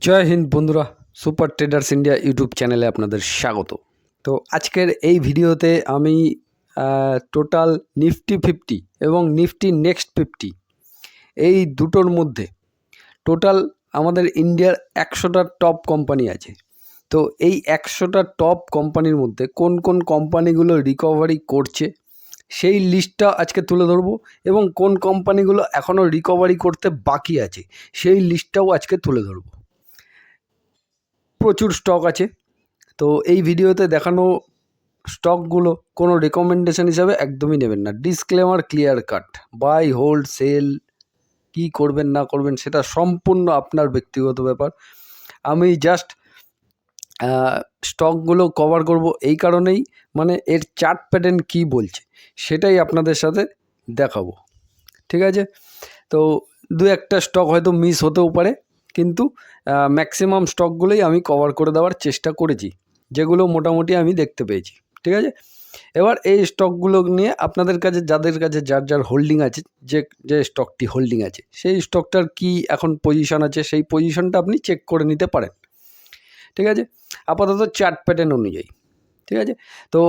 জয় হিন্দ বন্ধুরা, super traders India YouTube চ্যানেলে আপনাদের স্বাগত। তো আজকের এই ভিডিওতে আমি টোটাল নিফটি ফিফটি এবং নিফটি নেক্সট ফিফটি এই দুটোর মধ্যে টোটাল আমাদের ইন্ডিয়ার একশোটা টপ কোম্পানি আছে। তো এই একশোটা টপ কোম্পানির মধ্যে কোন কোন কোম্পানিগুলো রিকভারি করছে সেই লিস্টটা আজকে তুলে ধরবো এবং কোন কোম্পানিগুলো এখনও রিকভারি করতে বাকি আছে সেই লিস্টটাও আজকে তুলে ধরবো। প্রচুর স্টক আছে। তো এই ভিডিওতে দেখানো স্টকগুলো কোনো রেকমেন্ডেশন হিসাবে একদমই নেবেন না। Disclaimer clear cut buy hold sell কী করবেন, না করবেন, সেটা সম্পূর্ণ আপনার ব্যক্তিগত ব্যাপার। আমি জাস্ট স্টকগুলো কভার করব এই কারণেই মানে এর চার্ট প্যাটার্ন কী বলছে, সেটাই আপনাদের সাথে দেখাবো। ঠিক আছে? তো দু একটা স্টক হয়তো মিস হতেও পারে। কিন্তু ম্যাক্সিমাম স্টকগুলোই আমি কভার করে দেওয়ার চেষ্টা করেছি, যেগুলো মোটামুটি আমি দেখতে পেয়েছি, ঠিক আছে? এবার এই স্টকগুলো নিয়ে আপনাদের কাছে, যাদের কাছে যার যার হোল্ডিং আছে, যে যে স্টকটি হোল্ডিং আছে, সেই স্টকটার কি এখন পজিশন আছে, সেই পজিশনটা আপনি চেক করে নিতে পারেন, ঠিক আছে? আপাতত চার্ট প্যাটার্ন অনুযায়ী, ঠিক আছে? তো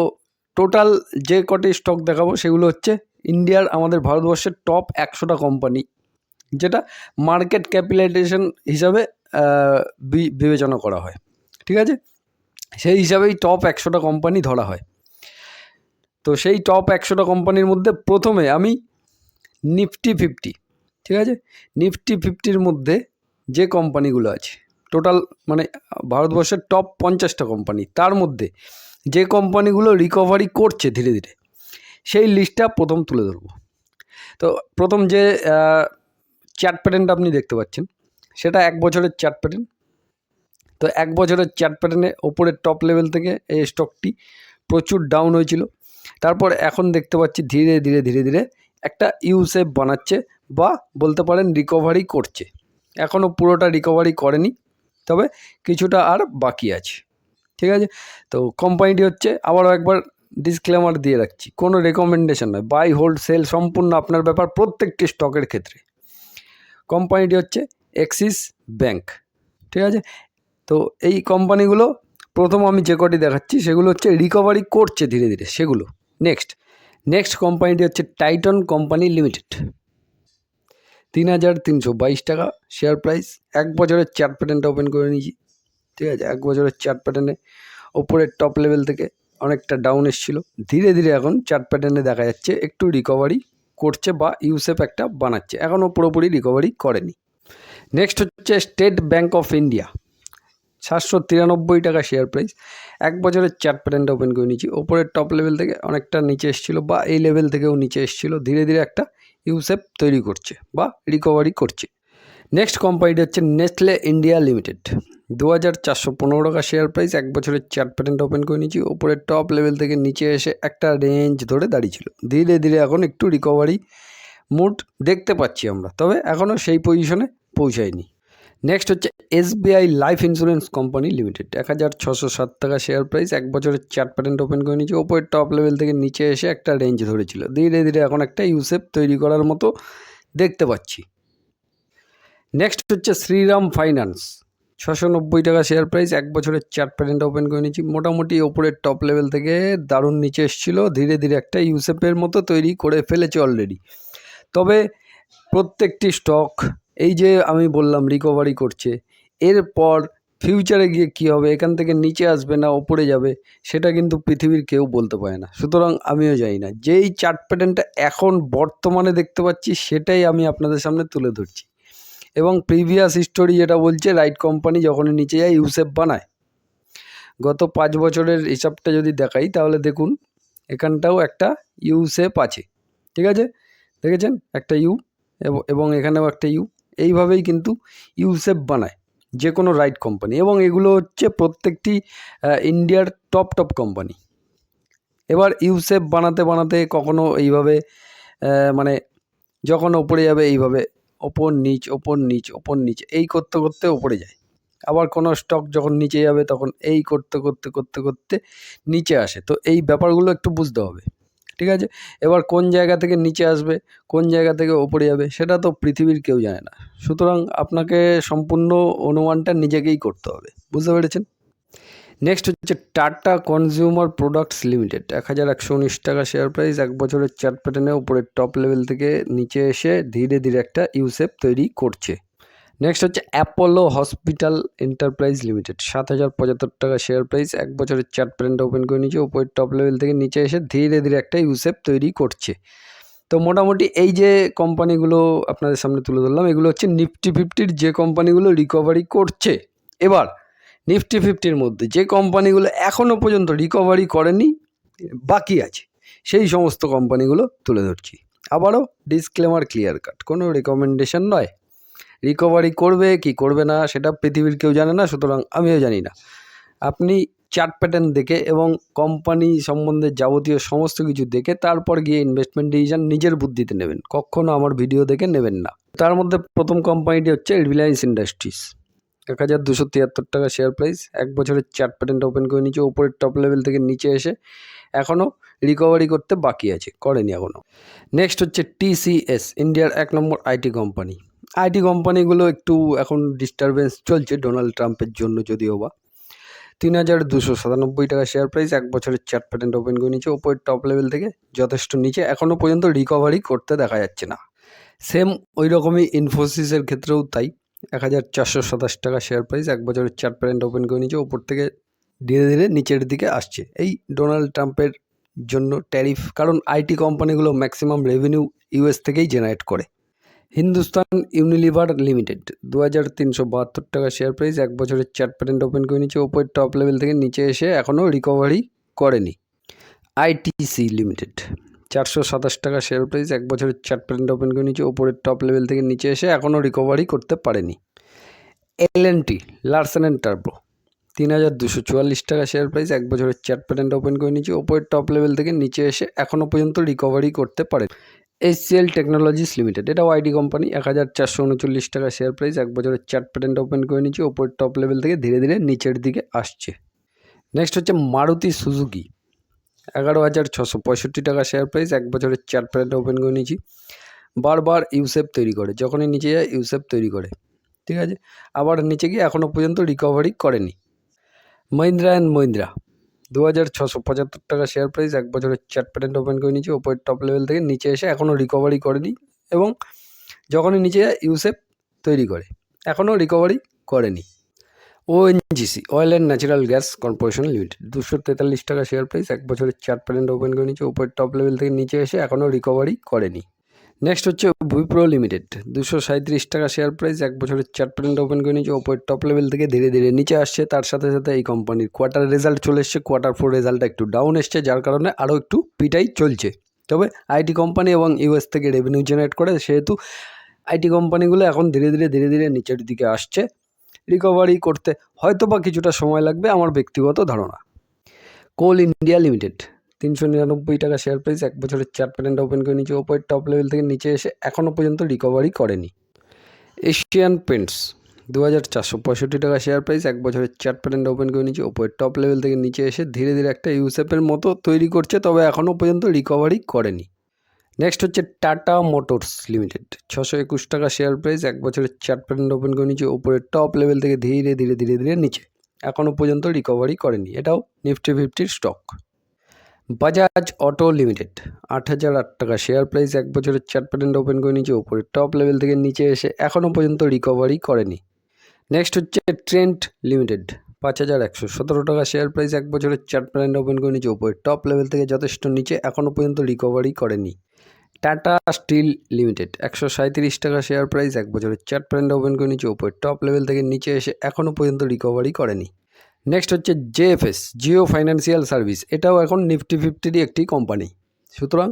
টোটাল যে কটি স্টক দেখাবো, সেগুলো হচ্ছে ইন্ডিয়ার আমাদের ভারতবর্ষের টপ একশোটা কোম্পানি যেটা মার্কেট ক্যাপিটালাইজেশন হিসাবে বিবেচনা করা হয়। ঠিক আছে? সেই হিসাবেই টপ একশোটা কোম্পানি ধরা হয়। তো সেই টপ একশোটা কোম্পানির মধ্যে প্রথমে আমি নিফটি ফিফটি ঠিক আছে? নিফটি ফিফটির মধ্যে যে কোম্পানিগুলো আছে টোটাল মানে ভারতবর্ষের টপ পঞ্চাশটা কোম্পানি তার মধ্যে যে কোম্পানিগুলো রিকভারি করছে ধীরে ধীরে, সেই লিস্টটা প্রথম তুলে ধরবো। তো প্রথম যে চার্ট প্যাটার্নটা আপনি দেখতে পাচ্ছেন। সেটা এক বছরের চার্ট প্যাটার্ন। তো এক বছরের চার্ট প্যাটার্নে ওপরের টপ লেভেল থেকে এই স্টকটি প্রচুর ডাউন হয়েছিল। তারপর এখন দেখতে পাচ্ছি ধীরে ধীরে ধীরে ধীরে একটা ইউ শেপ বানাচ্ছে বা বলতে পারেন রিকভারি করছে। এখনও পুরোটা রিকভারি করেনি, তবে কিছুটা আর বাকি আছে। ঠিক আছে? তো কোম্পানিটি হচ্ছে, আবারও একবার ডিসক্লেমার দিয়ে রাখছি, কোনো রেকমেন্ডেশন নয়। বাই হোল্ড সেল সম্পূর্ণ আপনার ব্যাপার প্রত্যেকটি স্টকের ক্ষেত্রে। কোম্পানিটি হচ্ছে এক্সিস ব্যাংক। ঠিক আছে? তো এই কোম্পানিগুলো প্রথম আমি যে কটি দেখাচ্ছি, সেগুলো হচ্ছে রিকভারি করছে ধীরে ধীরে, সেগুলো। নেক্সট নেক্সট কোম্পানিটি হচ্ছে টাইটন কোম্পানি লিমিটেড তিন হাজার তিনশো বাইশ টাকা শেয়ার প্রাইস এক বছরের চার্ট প্যাটার্নটা ওপেন করে নিয়েছি। ঠিক আছে? এক বছরের চার্ট প্যাটার্নে ওপরের টপ লেভেল থেকে অনেকটা ডাউন এসেছিল। ধীরে ধীরে এখন চার্ট প্যাটার্নে দেখা যাচ্ছে একটু রিকভারি করছে বা ইউসেপ একটা বানাচ্ছে। এখনও পুরোপুরি রিকভারি করেনি। নেক্সট হচ্ছে স্টেট ব্যাঙ্ক অফ ইন্ডিয়া সাতশো তিরানব্বই টাকা শেয়ার প্রাইস এক বছরের চার্ট প্যাটার্নটা ওপেন করে নিয়েছি। ওপরের টপ লেভেল থেকে অনেকটা নিচে এসেছিল বা এই লেভেল থেকেও নিচে এসেছিল। ধীরে ধীরে একটা ইউসেপ তৈরি করছে বা রিকভারি করছে। নেক্সট কোম্পানিটি হচ্ছে নেসলে ইন্ডিয়া লিমিটেড দু হাজার চারশো পনেরো টাকা শেয়ার প্রাইস এক বছরের চার্ট প্যাটার্নটা ওপেন করে নিয়েছি। ওপরের টপ লেভেল থেকে নিচে এসে একটা রেঞ্জ ধরে দাঁড়িয়েছিল। ধীরে ধীরে এখন একটু রিকভারি মুড দেখতে পাচ্ছি আমরা, তবে এখনও সেই পজিশনে পৌঁছায়নি। নেক্সট হচ্ছে SBI life insurance company limited এক হাজার ছশো সাত টাকা শেয়ার প্রাইস এক বছরের চার্ট প্যাটার্ন ওপেন করে নিয়েছে। ওপরের টপ লেভেল থেকে নিচে এসে একটা রেঞ্জ ধরেছিল। ধীরে ধীরে এখন একটা ইউসেপ তৈরি করার মতো দেখতে পাচ্ছি। নেক্সট হচ্ছে শ্রীরাম ফাইন্যান্স ছশো নব্বই টাকা শেয়ার প্রাইস এক বছরের চার্ট প্যাটার্নটা ওপেন করে নিয়েছি। মোটামুটি ওপরের টপ লেভেল থেকে দারুণ নিচে এসেছিল। ধীরে ধীরে একটা ইউসেপের মতো তৈরি করে ফেলেছে অলরেডি তবে প্রত্যেকটি স্টক এই যে আমি বললাম রিকভারি করছে, এরপর ফিউচারে গিয়ে কী হবে, এখান থেকে নিচে আসবে না, ওপরে যাবে, সেটা কিন্তু পৃথিবীর কেউ বলতে পারে না। সুতরাং আমিও জানি না। যেই চার্ট প্যাটার্নটা এখন বর্তমানে দেখতে পাচ্ছি, সেটাই আমি আপনাদের সামনে তুলে ধরছি। এবং প্রিভিয়াস হিস্টোরি যেটা বলছে রাইট কোম্পানি যখনই নিচে যায় ইউসেপ বানায়। গত পাঁচ বছরের হিসাবটা যদি দেখাই, তাহলে দেখুন, এখানটাও একটা ইউসেপ আছে। ঠিক আছে? দেখেছেন? একটা ইউ এবং এখানেও একটা ইউ এইভাবেই কিন্তু ইউসেপ বানায় যে কোনো রাইট কোম্পানি এবং এগুলো হচ্ছে প্রত্যেকটি ইন্ডিয়ার টপ টপ কোম্পানি এবার ইউসেপ বানাতে বানাতে কখনো এইভাবে মানে যখন ওপরে যাবে, এইভাবে ওপর নিচ ওপর নিচ ওপর নিচ, এই করতে করতে ওপরে যায়। আবার কোনো স্টক যখন নিচে যাবে তখন এই করতে করতে করতে করতে নিচে আসে। তো এই ব্যাপারগুলো একটু বুঝতে হবে, ঠিক আছে? এবার কোন জায়গা থেকে নিচে আসবে, কোন জায়গা থেকে ওপরে যাবে, সেটা তো পৃথিবীর কেউ জানে না। সুতরাং আপনাকে সম্পূর্ণ অনুমানটা নিজেকেই করতে হবে, বুঝতে পেরেছেন? নেক্সট হচ্ছে টাটা কনজিউমার প্রোডাক্টস লিমিটেড এক হাজার একশো উনিশ টাকা শেয়ার প্রাইস এক বছরের চার্ট প্যাটার্নে উপরের টপ লেভেল থেকে নিচে এসে ধীরে ধীরে একটা ইউসেপ তৈরি করছে। নেক্সট হচ্ছে অ্যাপোলো হসপিটাল এন্টারপ্রাইজ লিমিটেড সাত হাজার পঁচাত্তর টাকা শেয়ার প্রাইস এক বছরের চার্ট প্যাটার্নটা ওপেন করে নিচে উপরের টপ লেভেল থেকে নিচে এসে ধীরে ধীরে একটা ইউসেপ তৈরি করছে। তো মোটামুটি এই যে কোম্পানিগুলো আপনাদের সামনে তুলে ধরলাম, এগুলো হচ্ছে নিফটি ফিফটির যে কোম্পানিগুলো রিকভারি করছে। এবার নিফটি ফিফটির মধ্যে। যে কোম্পানিগুলো এখনও পর্যন্ত রিকভারি করেনি, বাকি আছে। সেই সমস্ত কোম্পানিগুলো তুলে ধরছি। আবারও ডিসক্লেমার ক্লিয়ার কাট কোনো রেকমেন্ডেশন নয়। রিকভারি করবে, কি করবে না, সেটা পৃথিবীর কেউ জানে না, সুতরাং আমিও জানি না। আপনি চার্ট প্যাটার্ন দেখে এবং কোম্পানি সম্বন্ধে যাবতীয় সমস্ত কিছু দেখে তারপর গিয়ে ইনভেস্টমেন্ট ডিসিশন নিজের বুদ্ধিতে নেবেন। কখনও আমার ভিডিও দেখে নেবেন না। তার মধ্যে প্রথম কোম্পানিটি হচ্ছে রিলায়েন্স ইন্ডাস্ট্রিজ এক হাজার দুশো তিয়াত্তর টাকা শেয়ার প্রাইস এক বছরের চার্ট প্যাটার্নটা ওপেন করে নিচে ওপরের টপ লেভেল থেকে নিচে এসে এখনও রিকভারি করতে বাকি আছে, করেনি এখনও। নেক্সট হচ্ছে টিসিএস ইন্ডিয়ার এক নম্বর আইটি কোম্পানি আইটি কোম্পানিগুলো একটু এখন ডিস্টারবেন্স চলছে ডোনাল্ড ট্রাম্পের জন্য যদিও বা। তিন হাজার দুশো সাতানব্বই টাকা শেয়ার প্রাইস এক বছরের চার্ট প্যাটার্নটা ওপেন করে নিচে উপরের টপ লেভেল থেকে যথেষ্ট নিচে, এখনও পর্যন্ত রিকভারি করতে দেখা যাচ্ছে না। সেম ওই রকমই ইনফোসিসের ক্ষেত্রেও তাই। এক হাজার চারশো সাতাশ টাকা শেয়ার প্রাইস এক বছরের চার্ট প্যারেন্ট ওপেন করে নিয়েছে ওপর থেকে ধীরে ধীরে নিচের দিকে আসছে। এই ডোনাল্ড ট্রাম্পের জন্য ট্যারিফ কারণ আইটি কোম্পানিগুলো ম্যাক্সিমাম রেভিনিউ ইউএস থেকেই জেনারেট করে। হিন্দুস্তান ইউনিলিভার লিমিটেড দু হাজার তিনশো বাহাত্তর টাকা শেয়ার প্রাইস এক বছরের চার্ট প্যারেন্ট ওপেন করে নিচে ওপরের টপ লেভেল থেকে নিচে এসে এখনও রিকভারি করেনি। আইটিসি লিমিটেড চারশো সাতাশ টাকা শেয়ার প্রাইস এক বছরের চার্ট প্যারেন্ট ওপেন করে নিচে ওপরের টপ লেভেল থেকে নিচে এসে এখনও রিকভারি করতে পারেনি। L and T Larsen and turbo তিন হাজার দুশো চুয়াল্লিশ টাকা শেয়ার প্রাইস এক বছরের চার্ট প্যারেন্ট ওপেন করে নিচে ওপরের টপ লেভেল থেকে নিচে এসে এখনও পর্যন্ত রিকভারি করতে পারে এসসিএল টেকনোলজিস লিমিটেড এটাও আইডি কোম্পানি এক হাজার চারশো উনচল্লিশ টাকা শেয়ার প্রাইস এক বছরের চার্ট প্যারেন্ট ওপেন করে নিচে ওপরের টপ লেভেল থেকে ধীরে ধীরে নিচের দিকে আসছে। নেক্সট হচ্ছে মারুতি সুজুকি এগারো হাজার ছশো পঁয়ষট্টি টাকা শেয়ার প্রাইস এক বছরের চার্ট প্যারেন্ট ওপেন করে নিয়েছি। বারবার ইউসেপ তৈরি করে যখনই নিচে যায় ইউসেপ তৈরি করে, ঠিক আছে? আবার নিচে গিয়ে এখনও পর্যন্ত রিকভারি করেনি। মহিন্দ্রা অ্যান্ড মহিন্দ্রা দু হাজার ছশো পঁচাত্তর টাকা শেয়ার প্রাইস এক বছরের চার্ট প্যারেন্ট ওপেন করে নিয়েছি ওপরের টপ লেভেল থেকে নিচে এসে এখনও রিকভারি করেনি এবং যখনই নিচে যায় ইউসেপ তৈরি করে এখনও রিকভারি করেনি। ONGC oil and natural gas corporation limited দুশো তেতাল্লিশ টাকা শেয়ার প্রাইস এক বছরের চার প্যারেন্ট ওপেন করে নিচে উপরের টপ লেভেল থেকে নিচে এসে এখনও রিকভারি করেনি। নেক্সট হচ্ছে উইপ্রো লিমিটেড দুশো সাঁত্রিশ টাকা শেয়ার প্রাইস এক বছরের চার প্যারেন্ট ওপেন করে নিচে উপরের টপ লেভেল থেকে ধীরে ধীরে নিচে আসছে, তার সাথে সাথে এই কোম্পানির কোয়ার্টার রেজাল্ট চলে এসছে কোয়ার্টার ফোর রেজাল্টটা একটু ডাউন এসছে, যার কারণে আরও একটু পিটাই চলছে। তবে আইটি কোম্পানি এবং ইউএস থেকে রেভিনিউ জেনারেট করে, সেহেতু আইটি কোম্পানিগুলো এখন ধীরে ধীরে ধীরে ধীরে নিচের দিকে আসছে। রিকভারি করতে হয়তো বা কিছুটা সময় লাগবে আমার ব্যক্তিগত ধারণা। কোল ইন্ডিয়া লিমিটেড, তিনশো নিরানব্বই টাকা শেয়ার প্রাইস এক বছরের চার্ট প্যারেন্ট ওপেন করে নিচে ওপরের টপ লেভেল থেকে নিচে এসে এখনও পর্যন্ত রিকভারি করেনি। এশিয়ান পেন্টস দু হাজার চারশো পঁয়ষট্টি টাকা শেয়ার প্রাইস এক বছরের চার্ট প্যারেন্ট ওপেন করে নিচে ওপরের টপ লেভেল থেকে নিচে এসে ধীরে ধীরে একটা ইউসেপের মতো তৈরি করছে, তবে এখনও পর্যন্ত রিকভারি করেনি। নেক্সট হচ্ছে টাটা মোটরস লিমিটেড ছশো একুশ টাকা শেয়ার প্রাইস এক বছরের চার্ট প্যারেন্ট ওপেন করে নিচে উপরের টপ লেভেল থেকে ধীরে ধীরে ধীরে ধীরে নিচে। এখনও পর্যন্ত রিকভারি করেনি। এটাও নিফটি ফিফটির স্টক বাজাজ অটো লিমিটেড আট হাজার আট টাকা শেয়ার প্রাইস এক বছরের চার্ট প্যারেন্ট ওপেন করে নিচে উপরের টপ লেভেল থেকে নিচে এসে এখনও পর্যন্ত রিকভারি করেনি। নেক্সট হচ্ছে ট্রেন্ট লিমিটেড পাঁচ হাজার একশো সতেরো টাকা শেয়ার প্রাইস এক বছরের চার্ট প্যারেন্ট ওপেন করে নিচে উপরের টপ লেভেল থেকে যথেষ্ট নিচে এখনও পর্যন্ত রিকভারি করেনি। টাটা স্টিল লিমিটেড একশো সাঁত্রিশ টাকা শেয়ার প্রাইস এক বছরের চার্ট প্যারেন্ট ওপেন করে নিচে উপরের টপ লেভেল থেকে নিচে এসে এখনও পর্যন্ত রিকভারি করেনি। নেক্সট হচ্ছে জেএফএস জিও ফাইন্যান্সিয়াল সার্ভিস এটাও এখন নিফটি ফিফটিরই একটি কোম্পানি সুতরাং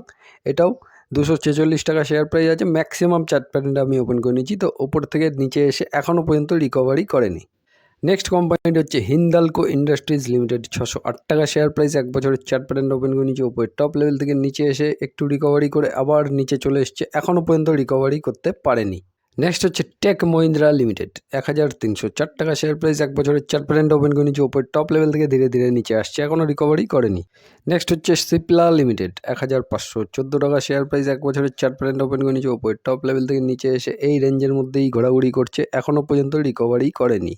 এটাও দুশো ছেচল্লিশ টাকা শেয়ার প্রাইস আছে ম্যাক্সিমাম চার্ট প্যারেন্ট আমি ওপেন করে নিয়েছি, তো ওপর থেকে নিচে এসে এখনও পর্যন্ত রিকভারি করেনি। নেক্সট কোম্পানিটি হচ্ছে হিন্দালকো ইন্ডাস্ট্রিজ লিমিটেড ছশো আট টাকা শেয়ার প্রাইস এক বছরের চার্ট প্যারেন্ট ওপেন করে নিচে উপরে টপ লেভেল থেকে নিচে এসে একটু রিকভারি করে আবার নিচে চলে এসছে, এখনও পর্যন্ত রিকভারি করতে পারেনি। নেক্সট হচ্ছে টেক মহিন্দ্রা লিমিটেড এক হাজার তিনশো চার টাকা শেয়ার প্রাইস এক বছরের চার পার্সেন্ট ওপেন করে নিচে ওপর টপ লেভেল থেকে ধীরে ধীরে নিচে আসছে, এখনও রিকভারি করেনি। নেক্সট হচ্ছে সিপলা লিমিটেড এক হাজার পাঁচশো চোদ্দ টাকা শেয়ার প্রাইস এক বছরের চার পার্সেন্ট ওপেন করে নিচে ওপর টপ লেভেল থেকে নিচে এসে এই রেঞ্জের মধ্যেই ঘোরাঘুরি করছে, এখনও পর্যন্ত রিকভারি করেনি।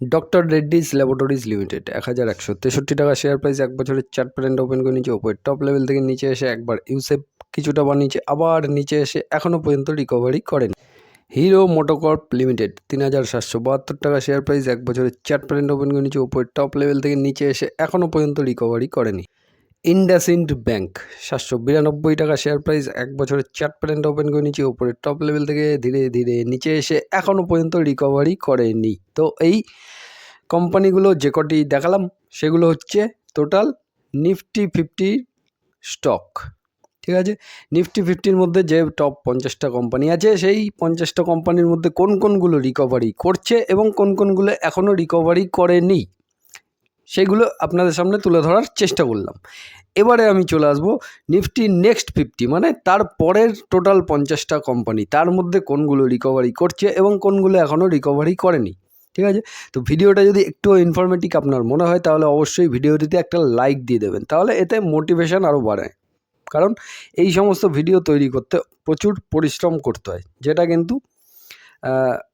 ডক্টর রেড্ডিজ ল্যাবরেটরিজ লিমিটেড, এক হাজার একশো তেষট্টি টাকা শেয়ার প্রাইস এক বছরের চার পার্সেন্ট ওপেন করে নিচে ওপরে টপ লেভেল থেকে নিচে এসে একবার ইউসেফ কিছুটা বা নিচে আবার নিচে এসে এখনও পর্যন্ত রিকভারি করেন। হিরো মোটোকর্প লিমিটেড তিন হাজার সাতশো বাহাত্তর টাকা শেয়ার প্রাইস এক বছরের চার পার্সেন্ট ওপেন করে নিচে ওপরে টপ লেভেল থেকে নিচে এসে এখনও পর্যন্ত রিকভারি করেনি। ইন্ডাসইন্ড ব্যাংক, সাতশো বিরানব্বই টাকা শেয়ার প্রাইস এক বছরের চার পার্সেন্ট ওপেন করে নিচে ওপরে টপ লেভেল থেকে ধীরে ধীরে নিচে এসে এখনও পর্যন্ত রিকভারি করেনি। তো এই কোম্পানিগুলো যে কটি দেখালাম, সেগুলো হচ্ছে টোটাল নিফটি ফিফটি স্টক ঠিক আছে? নিফটি ফিফটির মধ্যে যে টপ পঞ্চাশটা কোম্পানি আছে, সেই পঞ্চাশটা কোম্পানির মধ্যে কোন কোনগুলো রিকভারি করছে এবং কোন কোনগুলো এখনও রিকভারি করেনি? সেগুলো আপনাদের সামনে তুলে ধরার চেষ্টা করলাম। এবারে আমি চলে আসব নিফটি নেক্সট ফিফটি মানে তার পরের টোটাল পঞ্চাশটা কোম্পানি, তার মধ্যে কোনগুলো রিকভারি করছে এবং কোনগুলো এখনও রিকভারি করেনি, ঠিক আছে? তো ভিডিওটা যদি একটু ইনফরমেটিভ আপনার মনে হয়, তাহলে অবশ্যই ভিডিওটিতে একটা লাইক দিয়ে দেবেন, তাহলে এতে মোটিভেশান আরও বাড়ে কারণ এই সমস্ত ভিডিও তৈরি করতে প্রচুর পরিশ্রম করতে হয়, যেটা কিন্তু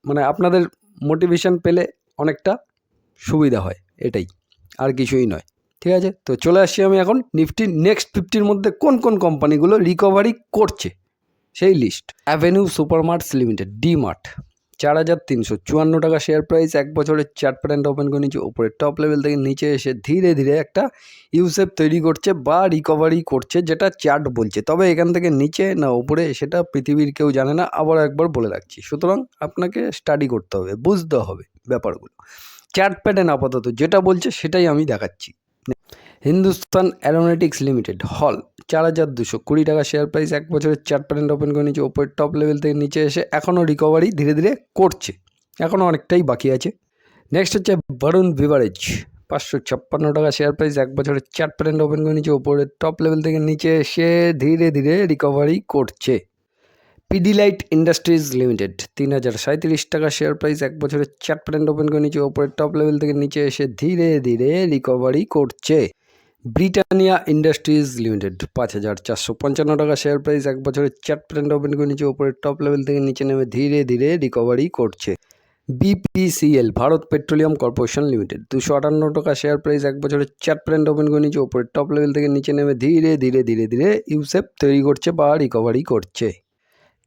মানে আপনাদের মোটিভেশান পেলে অনেকটা সুবিধা হয়, এটাই। আর কিছুই নয়। ঠিক আছে? তো চলে আসছি আমি এখন নিফটি নেক্সট ফিফটির মধ্যে কোন কোন কোম্পানিগুলো রিকভারি করছে? সেই list Avenue Supermarts limited D Mart চার হাজার তিনশো চুয়ান্ন টাকা শেয়ার প্রাইস এক বছরের চার পার্সেন্ট ওপেন করে নিচে উপরে টপ লেভেল থেকে নিচে এসে ধীরে ধীরে একটা ইউসেপ তৈরি করছে বা রিকভারি করছে যেটা চার্ট বলছে। তবে এখান থেকে নিচে না ওপরে সেটা পৃথিবীর কেউ জানে না, আবার একবার বলে রাখছি। সুতরাং আপনাকে স্টাডি করতে হবে, বুঝতে হবে ব্যাপারগুলো। চার্ট প্যাটার্ন আপাতত যেটা বলছে সেটাই আমি দেখাচ্ছি। হিন্দুস্তান অ্যারোনটিক্স লিমিটেড, হল, চার হাজার দুশো কুড়ি টাকা শেয়ার প্রাইস এক বছরের চার পার্সেন্ট ওপেন করে নিচে ওপরের টপ লেভেল থেকে নিচে এসে এখনও রিকভারি ধীরে ধীরে করছে। এখনও অনেকটাই বাকি আছে। নেক্সট হচ্ছে বরুণ বিভারেজ পাঁচশো ছাপ্পান্ন টাকা শেয়ার প্রাইস এক বছরের চার পার্সেন্ট ওপেন করে নিচে ওপরের টপ লেভেল থেকে নিচে এসে ধীরে ধীরে রিকভারি করছে। পিডিলাইট ইন্ডাস্ট্রিজ লিমিটেড, তিন হাজার সাঁত্রিশ টাকা শেয়ার প্রাইস এক বছরের চার পার্সেন্ট ওপেন করে নিচে ওপরের টপ লেভেল থেকে নিচে এসে ধীরে ধীরে রিকভারি করছে। ব্রিটানিয়া ইন্ডাস্ট্রিজ লিমিটেড, পাঁচ হাজার চারশো পঞ্চান্ন টাকা শেয়ার প্রাইস এক বছরের চার পার্সেন্ট ওপেন করে নিচে ওপরের টপ লেভেল থেকে নিচে নেমে ধীরে ধীরে রিকভারি করছে। BPCL Bharat petroleum corporation limited, দুশো আটান্ন টাকা শেয়ার প্রাইস এক বছরের চার পার্সেন্ট ওপেন করে নিচে ওপরের টপ লেভেল থেকে নিচে নেমে ধীরে ধীরে ধীরে ধীরে ইউসেপ তৈরি করছে বা রিকভারি করছে।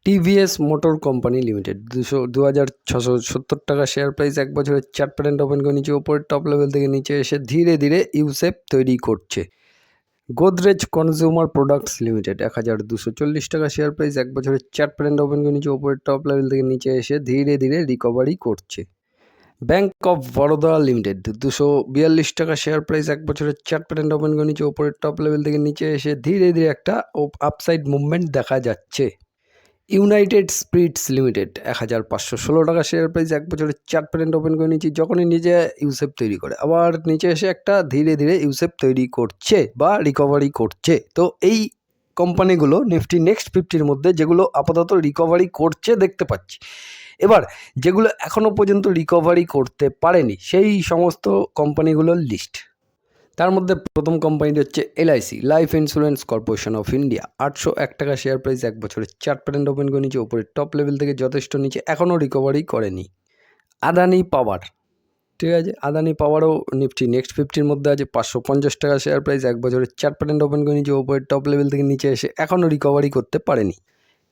TVS motor company limited. দুশো দু হাজার ছশো সত্তর টাকা শেয়ার প্রাইস এক বছরের চার পার্সেন্ট ওপেন করে নিচে ওপরের টপ লেভেল থেকে নিচে এসে ধীরে ধীরে ইউসেপ তৈরি করছে। গোদরেজ কনজিউমার প্রোডাক্টস লিমিটেড এক হাজার দুশো চল্লিশ টাকা শেয়ার প্রাইস এক বছরের চার পার্সেন্ট ওপেন করে নিচে ওপরের টপ লেভেল থেকে নিচে এসে ধীরে ধীরে রিকভারি করছে। ব্যাঙ্ক অফ বরোদা লিমিটেড দুশো বিয়াল্লিশ টাকা শেয়ার প্রাইস এক বছরের চার পার্সেন্ট ওপেন করে নিচে ওপরের টপ লেভেল থেকে নিচে এসে ধীরে ধীরে একটা আপসাইড মুভমেন্ট দেখা যাচ্ছে। ইউনাইটেড স্পিরিটস লিমিটেড এক হাজার পাঁচশো ষোলো টাকা শেয়ার প্রাইস এক বছরে চার পার্সেন্ট ওপেন করে নিচ্ছি যখনই নিজে ইউসেপ তৈরি করে। আবার নিচে এসে একটা ধীরে ধীরে ইউসেপ তৈরি করছে বা রিকভারি করছে। তো এই কোম্পানিগুলো নিফটি নেক্সট ফিফটির মধ্যে যেগুলো আপাতত রিকভারি করছে দেখতে পাচ্ছি। এবার যেগুলো এখনও পর্যন্ত রিকভারি করতে পারেনি, সেই সমস্ত কোম্পানিগুলোর লিস্ট তার মধ্যে প্রথম কোম্পানিটি হচ্ছে LIC life insurance corporation of India আটশো এক টাকা শেয়ার প্রাইস এক বছরের চার পার্সেন্ট ওপেন করে নিচে ওপরে টপ লেভেল থেকে যথেষ্ট নিচে। এখনও রিকভারি করেনি। আদানি পাওয়ার ঠিক আছে? আদানি পাওয়ারও নিফটি নেক্সট ফিফটির মধ্যে আছে পাঁচশো পঞ্চাশ টাকা শেয়ার প্রাইস এক বছরের চার পার্সেন্ট ওপেন করে নিচে ওপরের টপ লেভেল থেকে নিচে এসে এখনও রিকভারি করতে পারেনি।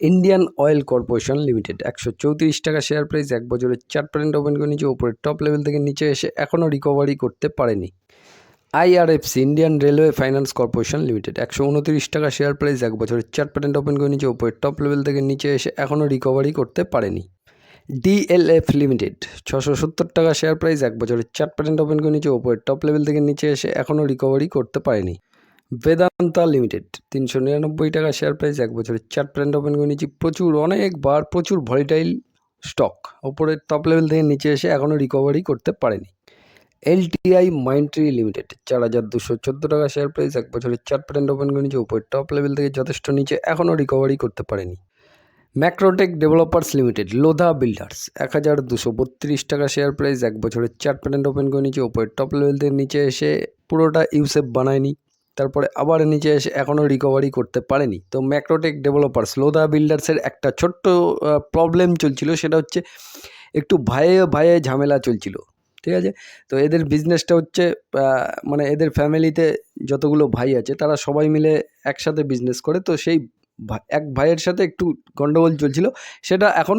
ইন্ডিয়ান অয়েল কর্পোরেশন লিমিটেড একশো চৌত্রিশ টাকা শেয়ার প্রাইস এক বছরের চার পার্সেন্ট ওপেন করে নিচে ওপরের টপ লেভেল থেকে নিচে এসে এখনও রিকভারি করতে পারেনি। IRFC Indian railway finance corporation limited. একশো উনত্রিশ টাকা শেয়ার প্রাইস এক বছরের চার পার্সেন্ট ওপেন করে নিচে ওপরের টপ লেভেল থেকে নিচে এসে এখনও রিকভারি করতে পারেনি। ডিএলএফ লিমিটেড, ছশো সত্তর টাকা শেয়ার প্রাইস এক বছরের চার পার্সেন্ট ওপেন করে নিচে ওপরের টপ লেভেল থেকে নিচে এসে এখনও রিকভারি করতে পারেনি। বেদান্তা লিমিটেড, তিনশো নিরানব্বই টাকা শেয়ার প্রাইস এক বছরের চার পার্সেন্ট ওপেন করে নিচে প্রচুর, অনেকবার প্রচুর ভলিটাইল স্টক ওপরের টপ লেভেল থেকে নিচে এসে এখনও রিকভারি করতে পারেনি। এলটিআই মাইন্ট্রি লিমিটেড, চার হাজার দুশো চোদ্দ টাকা শেয়ার প্রাইস এক বছরের চার পার্সেন্ট ওপেন করে নিচে উপরে টপ লেভেল থেকে যথেষ্ট নিচে এখনও রিকভারি করতে পারেনি। Macrotech developers limited Lodha builders এক হাজার দুশো বত্রিশ টাকা শেয়ার প্রাইস এক বছরের চার প্যারেন্ট ওপেন করে নিচে ওপরের টপ লেভেল থেকে নিচে এসে পুরোটা ইউসেফ বানায়নি, তারপরে আবার নিচে এসে এখনও রিকভারি করতে পারেনি। তো ম্যাক্রোটেক ডেভেলপার্স লোধা বিল্ডার্সের একটা ছোট্ট প্রবলেম চলছিল, সেটা হচ্ছে একটু ভয়ে ভয়ে ঝামেলা চলছিল। ঠিক আছে? তো এদের বিজনেসটা হচ্ছে মানে এদের ফ্যামিলিতে যতগুলো ভাই আছে, তারা সবাই মিলে একসাথে বিজনেস করে। তো সেই এক ভাইয়ের সাথে একটু গণ্ডগোল চলছিল, সেটা এখন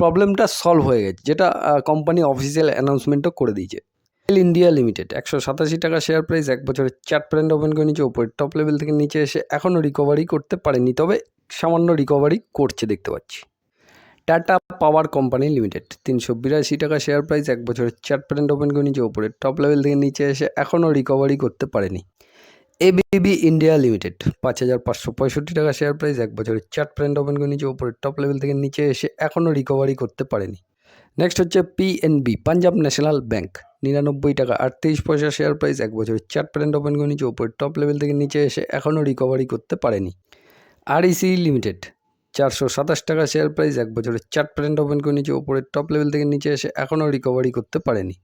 প্রবলেমটা সলভ হয়ে গেছে, যেটা কোম্পানি অফিসিয়াল অ্যানাউন্সমেন্টও করে দিয়েছে। এল ইন্ডিয়া লিমিটেড একশো সাতাশি টাকা শেয়ার প্রাইস এক বছরের চার্ট প্যারেন্ট ওপেন করে নিচে ওপরে টপ লেভেল থেকে নিচে এসে এখনও রিকভারি করতে পারেনি, তবে সামান্য রিকভারি করছে, দেখতে পাচ্ছি। Tata power company limited. তিনশো বিরাশি টাকা শেয়ার প্রাইস এক বছরের চার্ট প্যারেন্ট ওপেন করে নিচে ওপরে টপ লেভেল থেকে নিচে এসে এখনও রিকভারি করতে পারেনি। এবিবি ইন্ডিয়া লিমিটেড, পাঁচ হাজার পাঁচশো পঁয়ষট্টি টাকা শেয়ার প্রাইস এক বছরের চার্ট প্যারেন্ট ওপেন করে নিচে ওপরে টপ লেভেল থেকে নিচে এসে এখনও রিকভারি করতে পারেনি। নেক্সট হচ্ছে পিএনবি পাঞ্জাব ন্যাশনাল ব্যাংক নিরানব্বই টাকা আটত্রিশ পয়সা শেয়ার প্রাইস এক বছরের চার্ট প্যারেন্ট ওপেন করে নিচে ওপরে টপ লেভেল থেকে নিচে এসে এখনও রিকভারি করতে পারেনি। আরইসি লিমিটেড চারশো সাতাশ টাকা শেয়ার প্রাইস এক বছরের চার্ট প্যারেন্ট ওপেন করে নিচে ওপরের টপ লেভেল থেকে নিচে এসে এখনও রিকভারি করতে পারেনি।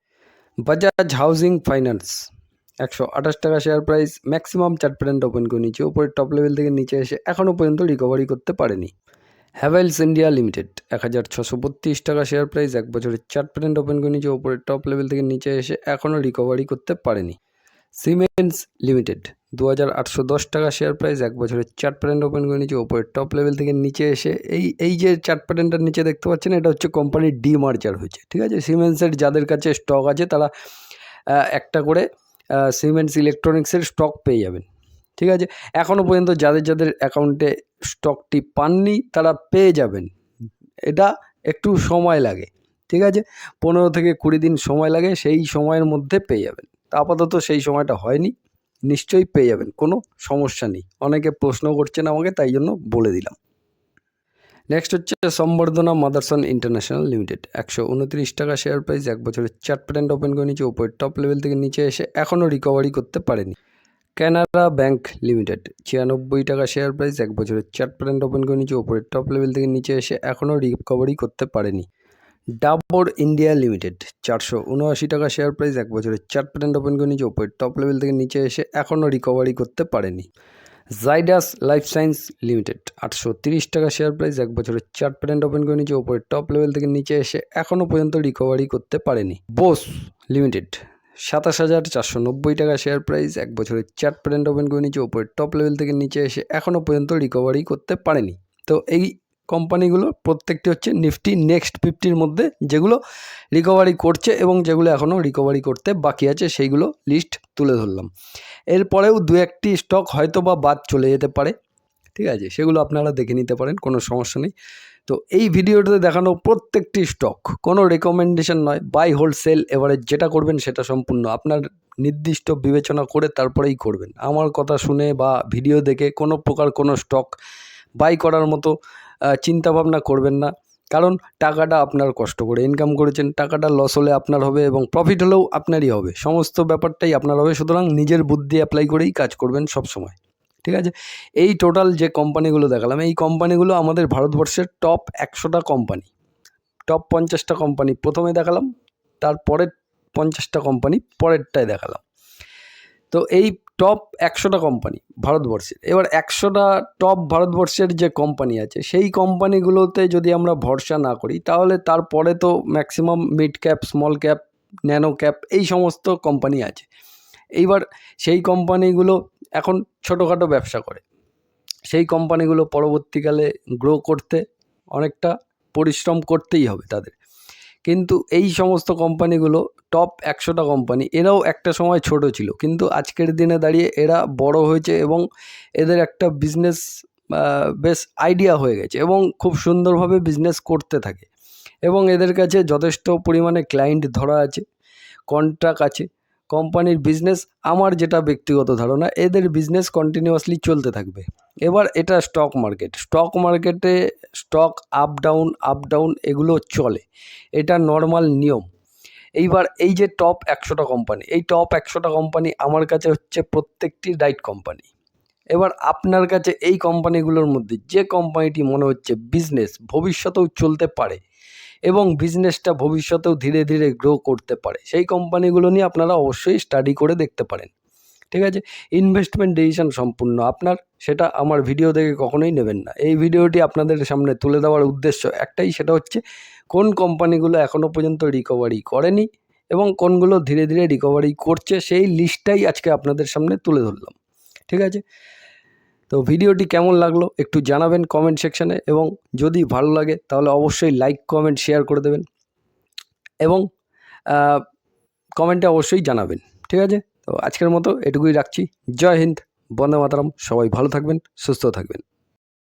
বাজাজ হাউজিং ফাইন্যান্স একশো আঠাশ টাকা share price maximum chart pattern open করে নিচে ওপরের টপ লেভেল থেকে নিচে এসে এখনও পর্যন্ত রিকভারি করতে পারেনি। হ্যাভেলস ইন্ডিয়া লিমিটেড এক হাজার ছশো বত্রিশ টাকা শেয়ার প্রাইস এক বছরের চার্ট প্যারেন্ট ওপেন করে নিচে ওপরের টপ লেভেল থেকে নিচে এসে এখনও রিকভারি করতে পারেনি। সিমেন্টস লিমিটেড দু হাজার আটশো দশ টাকা শেয়ার প্রাইস এক বছরের চার্ট প্যারেন্ট ওপেন করে নিচে ওপরে টপ লেভেল থেকে নিচে এসে এই এই যে চার্ট প্যারেন্টটার নিচে দেখতে পাচ্ছেন, এটা হচ্ছে কোম্পানির ডিমার্জার হয়েছে, ঠিক আছে? সিমেন্টসের যাদের কাছে স্টক আছে, তারা একটা করে সিমেন্টস ইলেকট্রনিক্সের স্টক পেয়ে যাবেন, ঠিক আছে? এখনও পর্যন্ত যাদের যাদের অ্যাকাউন্টে স্টকটি পাননি, তারা পেয়ে যাবেন। এটা একটু সময় লাগে, ঠিক আছে? পনেরো থেকে কুড়ি দিন সময় লাগে, সেই সময়ের মধ্যে পেয়ে যাবেন। আপাতত সেই সময়টা হয়নি। নিশ্চয়ই পেয়ে যাবেন, কোনো সমস্যা নেই। অনেকে প্রশ্ন করছেন আমাকে, তাই জন্য বলে দিলাম। নেক্সট হচ্ছে সম্বর্ধনা মাদারসন ইন্টারন্যাশনাল লিমিটেড। একশো উনত্রিশ টাকা শেয়ার প্রাইস এক বছরের চার্ট প্যারেন্ট ওপেন করে নিচে উপরে টপ লেভেল থেকে নিচে এসে এখনও রিকভারি করতে পারেনি। কানাডা ব্যাংক লিমিটেড ছিয়ানব্বই টাকা শেয়ার প্রাইস এক বছরের চার্ট প্যারেন্ট ওপেন করে নিচে উপরে টপ লেভেল থেকে নিচে এসে এখনও রিকভারি করতে পারেনি। ডাবর ইন্ডিয়া লিমিটেড, চারশো উনআশি টাকা শেয়ার প্রাইস এক বছরের চার্ট প্যারেন্ট ওপেন করে নিচে উপরে টপ লেভেল থেকে নিচে এসে এখনও রিকভারি করতে পারেনি। জাইডাস লাইফ সায়েন্স লিমিটেড আটশো তিরিশ টাকা শেয়ার প্রাইস এক বছরের চার্ট প্যারেন্ট ওপেন করে নিচে উপরে টপ লেভেল থেকে নিচে এসে এখনও পর্যন্ত রিকভারি করতে পারেনি। বোস লিমিটেড সাতাশ হাজার চারশো নব্বই টাকা শেয়ার প্রাইস এক বছরের চার্ট প্যারেন্ট ওপেন করে নিচে উপরে টপ লেভেল থেকে নিচে এসে এখনও পর্যন্ত রিকভারি করতে পারেনি। তো এই কোম্পানিগুলো, প্রত্যেকটি হচ্ছে নিফটি নেক্সট ফিফটির মধ্যে যেগুলো রিকভারি করছে এবং যেগুলো এখনও রিকভারি করতে বাকি আছে, সেইগুলো লিস্ট তুলে ধরলাম। এরপরেও দু একটি স্টক হয়তো বা বাদ চলে যেতে পারে, ঠিক আছে? সেগুলো আপনারা দেখে নিতে পারেন, কোনো সমস্যা নেই। তো এই ভিডিওটাতে দেখানো প্রত্যেকটি স্টক কোনো রেকমেন্ডেশন নয় বাই হোল সেল এবারে যেটা করবেন সেটা সম্পূর্ণ। আপনার নির্দিষ্ট বিবেচনা করে তারপরেই করবেন। আমার কথা শুনে বা ভিডিও দেখে কোনো প্রকার কোনো স্টক বাই করার মতো আহ, চিন্তাভাবনা করবেন না। কারণ টাকাটা আপনার কষ্ট করে ইনকাম করেছেন টাকাটা লস হলে আপনার হবে এবং প্রফিট হলেও আপনারই হবে। সমস্ত ব্যাপারটাই আপনার হবে সুতরাং নিজের বুদ্ধি অ্যাপ্লাই করেই কাজ করবেন সব সময় ঠিক আছে? এই টোটাল যে কোম্পানিগুলো দেখালাম এই কোম্পানিগুলো আমাদের ভারতবর্ষের টপ একশোটা কোম্পানি টপ পঞ্চাশটা কোম্পানি প্রথমে দেখালাম তারপরের পঞ্চাশটা কোম্পানি পরেরটায় দেখালাম। তো এই টপ একশোটা কোম্পানি ভারতবর্ষের। এবার একশোটা টপ ভারতবর্ষের যে কোম্পানি আছে, সেই কোম্পানিগুলোতে যদি আমরা ভরসা না করি, তাহলে তারপরে তো maximum mid cap small cap nano cap এই সমস্ত কোম্পানি আছে। এইবার সেই কোম্পানিগুলো এখন ছোটোখাটো ব্যবসা করে। সেই কোম্পানিগুলো পরবর্তীকালে গ্রো করতে অনেকটা পরিশ্রম করতেই হবে তাদের। কিন্তু এই সমস্ত কোম্পানিগুলো টপ একশোটা কোম্পানি, এরাও একটা সময় ছোট ছিল। কিন্তু আজকের দিনে দাঁড়িয়ে এরা বড় হয়েছে এবং এদের একটা বিজনেস বেশ আইডিয়া হয়ে গেছে এবং খুব সুন্দরভাবে বিজনেস করতে থাকে। এবং এদের কাছে যথেষ্ট পরিমাণে ক্লায়েন্ট ধরা আছে কন্ট্রাক্ট আছে। কোম্পানির বিজনেস আমার যেটা ব্যক্তিগত ধারণা, এদের বিজনেস কন্টিনিউয়াসলি চলতে থাকবে। এবার এটা স্টক মার্কেট স্টক মার্কেটে stock up down up down এগুলো চলে। এটা নর্মাল নিয়ম। এইবার এই যে টপ একশোটা কোম্পানি এই টপ একশোটা কোম্পানি আমার কাছে হচ্ছে প্রত্যেকটি রাইট কোম্পানি এবার আপনার কাছে এই কোম্পানিগুলোর মধ্যে যে কোম্পানিটি মনে হচ্ছে বিজনেস ভবিষ্যতেও চলতে পারে এবং বিজনেসটা ভবিষ্যতেও ধীরে ধীরে গ্রো করতে পারে। সেই কোম্পানিগুলো নিয়ে আপনারা অবশ্যই স্টাডি করে দেখতে পারেন। ঠিক আছে? ইনভেস্টমেন্ট ডিসিশন সম্পূর্ণ আপনার, সেটা আমার ভিডিও দেখে কখনোই নেবেন না। এই ভিডিওটি আপনাদের সামনে তুলে দেওয়ার উদ্দেশ্য একটাই, সেটা হচ্ছে কোন কোম্পানিগুলো এখনও পর্যন্ত রিকভারি করেনি এবং কোনগুলো ধীরে ধীরে রিকভারি করছে, সেই লিস্টটাই আজকে আপনাদের সামনে তুলে ধরলাম। ঠিক আছে? তো ভিডিওটি কেমন লাগল একটু জানাবেন কমেন্ট সেকশানে এবং যদি ভালো লাগে তাহলে অবশ্যই লাইক কমেন্ট শেয়ার করে দেবেন এবং কমেন্টে অবশ্যই জানাবেন, ঠিক আছে? তো আজকের মতো এটুকুই রাখছি। জয় হিন্দ, বন্দে মাতারাম, সবাই ভালো থাকবেন, সুস্থ থাকবেন।